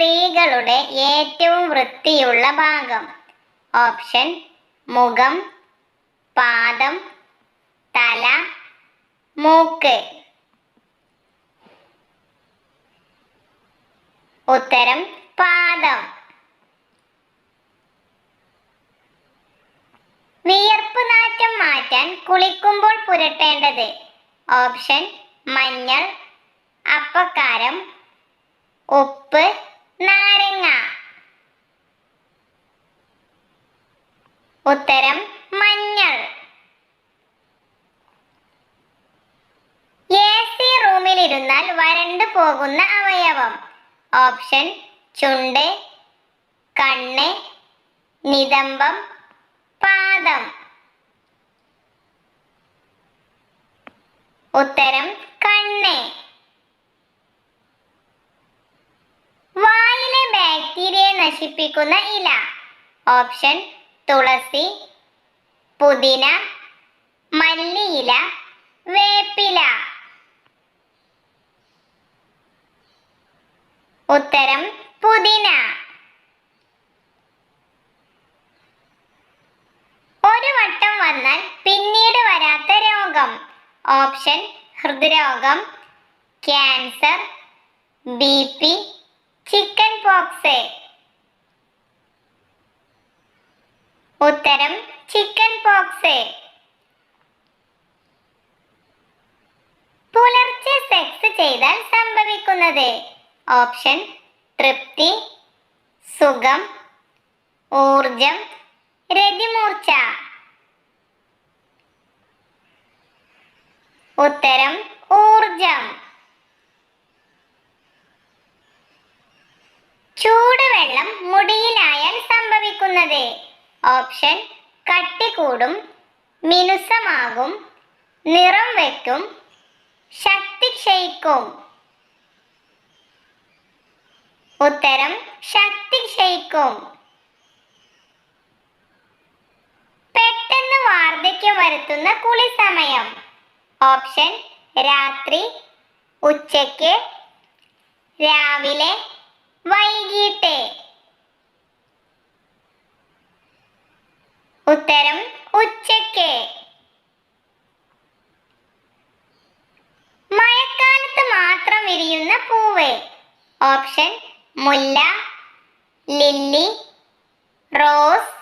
സ്ത്രീകളുടെ ഏറ്റവും വൃത്തിയുള്ള ഭാഗം. ഓപ്ഷൻ മുഖം പാദം തല മൂക്ക്. ഉത്തരം പാദം. വിയർപ്പ് നാറ്റം മാറ്റാൻ കുളിക്കുമ്പോൾ പുരട്ടേണ്ടത്. ഓപ്ഷൻ മഞ്ഞൾ അപ്പക്കാരം ഉപ്പ് നാരങ്ങ. ഉത്തരം മഞ്ഞൾ. എ സി റൂമിലിരുന്നാൽ വരണ്ടു പോകുന്ന അവയവം. ഓപ്ഷൻ ചുണ്ട് കണ്ണ് നിതംബം പാദം. ഉത്തരം കണ്ണ്. നശിപ്പിക്കുന്ന ഇല. ഓപ്ഷൻ തുളസി പുതിന മല്ലിയില വേപ്പില. ഉത്തരം പുതിന. ഒരു വട്ടം വന്നാൽ പിന്നീട് വരാത്ത രോഗം. ഓപ്ഷൻ ഹൃദ്രോഗം cancer B P chicken pox. ഉത്തരം ചിക്കൻ പോക്സ്. പുലർച്ചെ സെക്സ് ചെയ്താൽ സംഭവിക്കുന്നത്. ഓപ്ഷൻ തൃപ്തി സുഖം ഊർജം രതിമൂർച്ച. ഉത്തരം ഊർജം. ചൂടുവെള്ളം മുടിയിലായാൽ സംഭവിക്കുന്നത്. ഓപ്ഷൻ കട്ടികൂടും മിനുസമാകും നിറം വയ്ക്കും ശക്തി ക്ഷയിക്കും. ഉത്തരം ശക്തി ക്ഷയിക്കും. പെട്ടെന്ന് വാർദ്ധക്യം വരുത്തുന്ന കുളി സമയം. ഓപ്ഷൻ രാത്രി ഉച്ചയ്ക്ക് രാവിലെ വൈകിട്ട്. ഉത്തരം ഉച്ചയ്ക്ക്. മഴക്കാലത്ത് മാത്രം വിരിയുന്ന പൂവ്. ഓപ്ഷൻ മുല്ല ലില്ലി റോസ്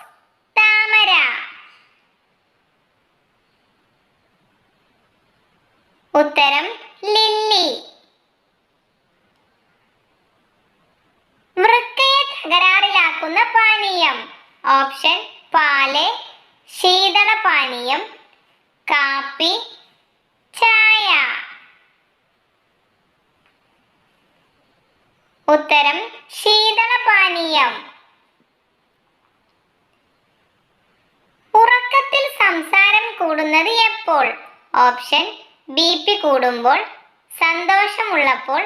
താമര. ഉത്തരം ലില്ലി. വൃക്കയെ തകരാറിലാക്കുന്ന പാനീയം. ഓപ്ഷൻ പാൽ ശീതളപാനീയം കാപ്പി ചായ. ഉത്തരം ശീതളപാനീയം. ഉറക്കത്തിൽ സംസാരം കൂടുന്നത് എപ്പോൾ? ഓപ്ഷൻ ബി പി കൂടുമ്പോൾ സന്തോഷമുള്ളപ്പോൾ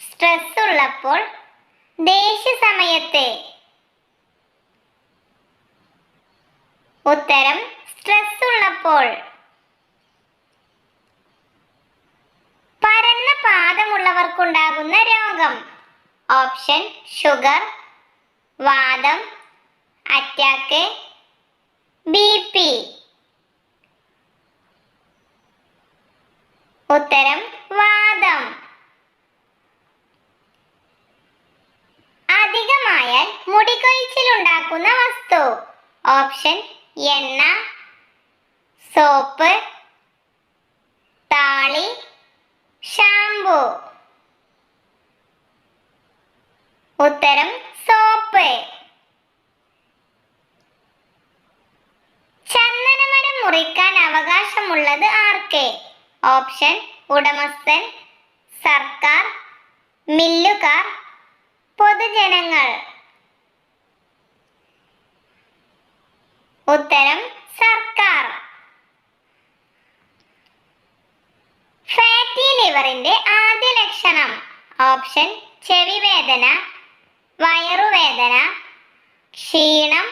സ്ട്രെസ് ഉള്ളപ്പോൾ ദേഷ്യ സമയത്ത്. ഉത്തരം സ്ട്രെസ് ഉള്ളപ്പോൾ. പരന്ന പാദമുള്ളവർക്കുണ്ടാകുന്ന രോഗം. ഓപ്ഷൻ ഷുഗർ വാദം അറ്റാക്ക് ബി പി ഉത്തരം വാദം. അധികമായാൽ മുടികൊഴിച്ചിലുണ്ടാക്കുന്ന വസ്തു. ഓപ്ഷൻ എണ്ണ സോപ്പ് താളി ഷാംപൂ. ഉത്തരം സോപ്പ്. ചന്ദനമരം മുറിക്കാൻ അവകാശമുള്ളത് ആർക്ക്? ഓപ്ഷൻ ഉടമസ്ഥൻ സർക്കാർ മില്ലുകാർ പൊതുജനങ്ങൾ. ഉത്തരം സർക്കാർ. ഫാറ്റി ലിവറിന്റെ ആദ്യ ലക്ഷണം. ഓപ്ഷൻ ചെവി വേദന വയറുവേദന ക്ഷീണം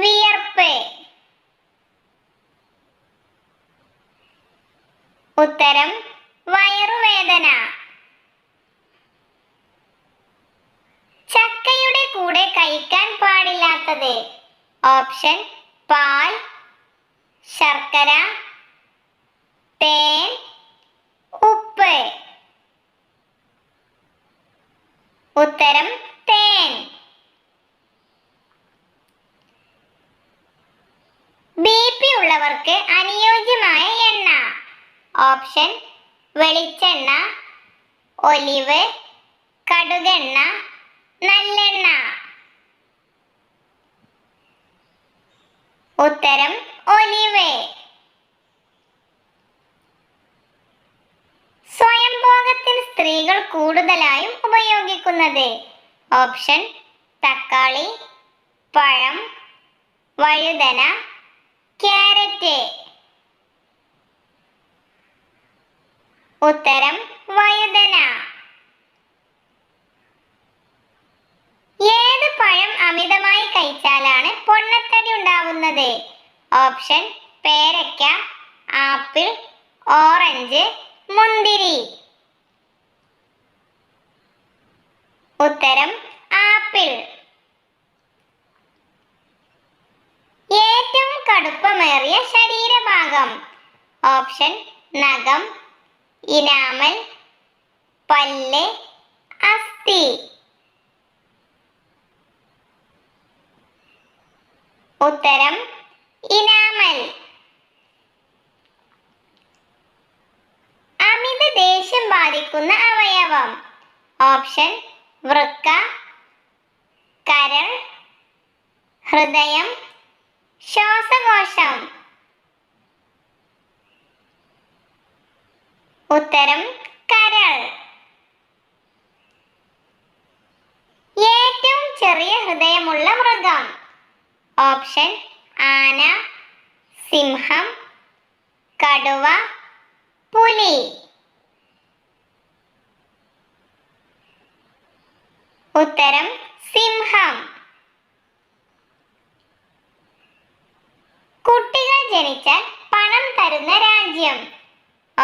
വിയർപ്പ്. ഉത്തരം വയറുവേദന. ഇല്ലാത്തത് ഓപ്ഷൻ പാൽ ശർക്കര തേൻ ഉപ്പ്. ഉത്തരം തേൻ. ബി പി ഉള്ളവർക്ക് അനുയോജ്യമായ എണ്ണ. ഓപ്ഷൻ വെളിച്ചെണ്ണ ഒലിവ് കടുകെണ്ണ നല്ലെണ്ണ. ഉത്തരം ഒലിവ്. സ്വയംഭോഗത്തിന് സ്ത്രീകൾ കൂടുതലായും ഉപയോഗിക്കുന്നത് ഓപ്ഷൻ തക്കാളി പഴം വഴുതന ക്യാരറ്റ്. ഉത്തരം വഴുതന ഏത് പഴം അമിതമായി കഴിച്ചാലാണ് പൊണ്ണത്തടി ഉണ്ടാവുന്നത് ഓപ്ഷൻ പേരയ്ക്ക ആപ്പിൾ ഓറഞ്ച് മുന്തിരി. ഉത്തരം ആപ്പിൾ. ഏറ്റവും കടുപ്പമേറിയ ശരീരഭാഗം. ഓപ്ഷൻ നഖം ഇനാമൽ പല്ല് അസ്ഥി. ഉത്തരം ഇനാമൽ. അമിത ദേഷ്യം ബാധിക്കുന്ന അവയവം. ഓപ്ഷൻ വൃക്ക കരൾ ഹൃദയം ശ്വാസകോശം. ഉത്തരം കരൾ. ഏറ്റവും ചെറിയ ഹൃദയമുള്ള മൃഗം. ഓപ്ഷൻ ആന സിംഹം കടുവ പുലി. ഉത്തരം സിംഹം. കുട്ടികൾ ജനിച്ചാൽ പണം തരുന്ന രാജ്യം.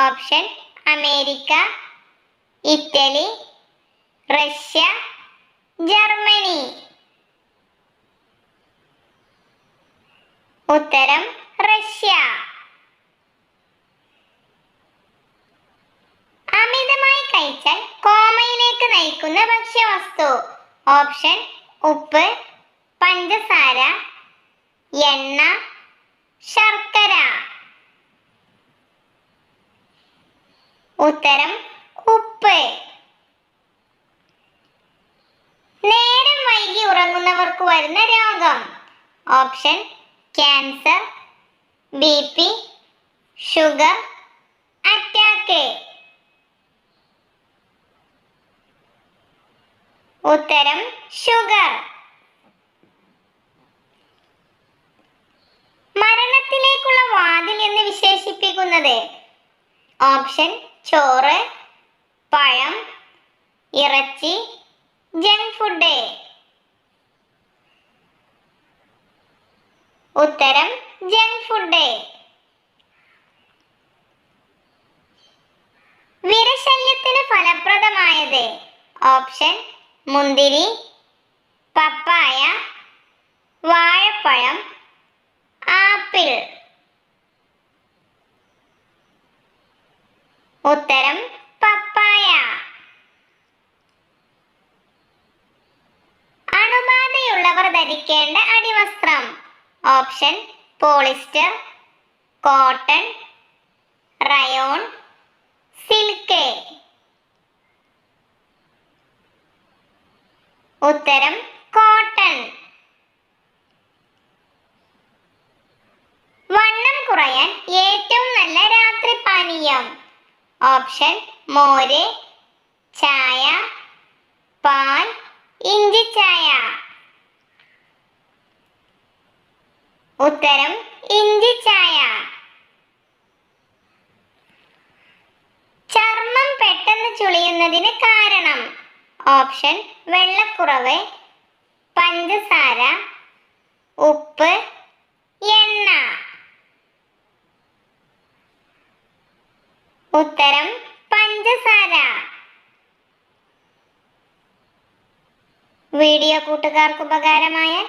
Option America Italy Russia Germany. ഉത്തരം റഷ്യ. അമിതമായി കഴിച്ചാൽ കോമയിലേക്ക് നയിക്കുന്ന ഭക്ഷ്യവസ്തു. ഓപ്ഷൻ ഉപ്പ് പഞ്ചസാര എണ്ണ ശർക്കര. ഉത്തരം ഉപ്പ്. നേരം വൈകി ഉറങ്ങുന്നവർക്ക് വരുന്ന രോഗം. Option cancer B P sugar attack ഉത്തരം ഷുഗർ മരണത്തിലേക്കുള്ള വാതിൽ എന്ന് വിശേഷിപ്പിക്കുന്നത് ഓപ്ഷൻ ചോറ് പഴം ഇറച്ചി ജങ്ക് ഫുഡ് ഉത്തരം ജങ്ക് ഫുഡ് വിരശല്യത്തിന് ഫലപ്രദമായത് ഓപ്ഷൻ മുന്തിരി പപ്പായ വാഴപ്പഴം ആപ്പിൾ. ഉത്തരം option polyester cotton rayon silk. ഉത്തരം കോട്ടൺ. വണ്ണം കുറയാൻ ഏറ്റവും നല്ല രാത്രി പാനീയം. ഓപ്ഷൻ മോര് ചായ പാൽ ഇഞ്ചി ചായ ഉത്തരം ഇഞ്ചി ചായ. ചർമ്മം പെട്ടെന്ന് ചുളിയുന്നതിന് കാരണം. ഓപ്ഷൻ വെള്ളക്കുറവ് പഞ്ചസാര ഉപ്പ് എണ്ണ. ഉത്തരം പഞ്ചസാര. വീഡിയോ കൂട്ടുകാർക്ക് ഉപകാരമായാൽ